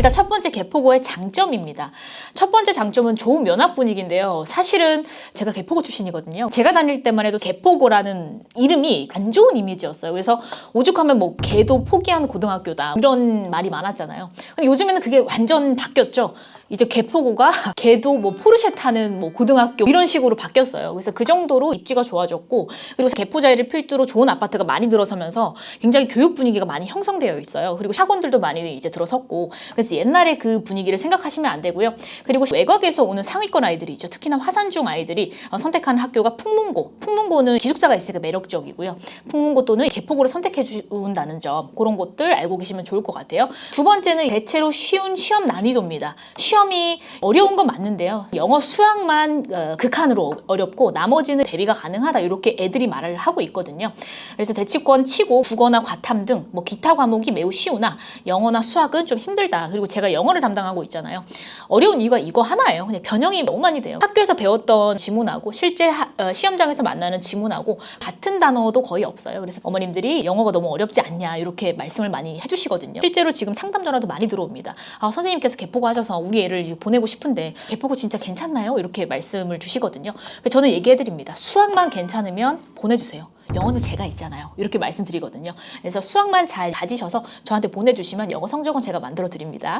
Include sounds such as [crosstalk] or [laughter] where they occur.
일단 첫 번째 개포고의 장점입니다. 첫 번째 장점은 좋은 면학 분위기인데요. 사실은 제가 개포고 출신이거든요. 제가 다닐 때만 해도 개포고라는 이름이 안 좋은 이미지였어요. 그래서 오죽하면 뭐 개도 포기한 고등학교다 이런 말이 많았잖아요. 근데 요즘에는 그게 완전 바뀌었죠. 이제 개포고가 [laughs] 개도 뭐 포르쉐 타는 뭐 고등학교 이런 식으로 바뀌었어요. 그래서 그 정도로 입지가 좋아졌고 그리고 개포자리를 필두로 좋은 아파트가 많이 들어서면서 굉장히 교육 분위기가 많이 형성되어 있어요. 그리고 학원들도 많이 이제 들어섰고 그래서 옛날에 그 분위기를 생각하시면 안 되고요. 그리고 외곽에서 오는 상위권 아이들이 있죠. 특히나 화산중 아이들이 어, 선택하는 학교가 풍문고. 풍문고는 기숙사가 있으니까 매력적이고요. 풍문고 또는 개포고를 선택해 준다는 점 그런 것들 알고 계시면 좋을 것 같아요. 두 번째는 대체로 쉬운 시험 난이도입니다. 시험 이 어려운 건 맞는데요. 영어 수학만 어, 극한으로 어렵고 나머지는 대비가 가능하다 이렇게 애들이 말을 하고 있거든요. 그래서 대치권 치고 국어나 과탐 등 뭐 기타 과목이 매우 쉬우나 영어나 수학은 좀 힘들다. 그리고 제가 영어를 담당하고 있잖아요. 어려운 이유가 이거 하나예요. 그냥 변형이 너무 많이 돼요. 학교에서 배웠던 지문하고 실제 하- 어, 시험장에서 만나는 지문하고 같은 단어도 거의 없어요. 그래서 어머님들이 영어가 너무 어렵지 않냐 이렇게 말씀을 많이 해주시거든요. 실제로 지금 상담 전화도 많이 들어옵니다. 아, 선생님께서 개포고 하셔서 우리 애를 이제 보내고 싶은데 개포고 진짜 괜찮나요? 이렇게 말씀을 주시거든요. 저는 얘기해드립니다. 수학만 괜찮으면 보내주세요. 영어는 제가 있잖아요. 이렇게 말씀드리거든요. 그래서 수학만 잘 가지셔서 저한테 보내주시면 영어 성적은 제가 만들어 드립니다.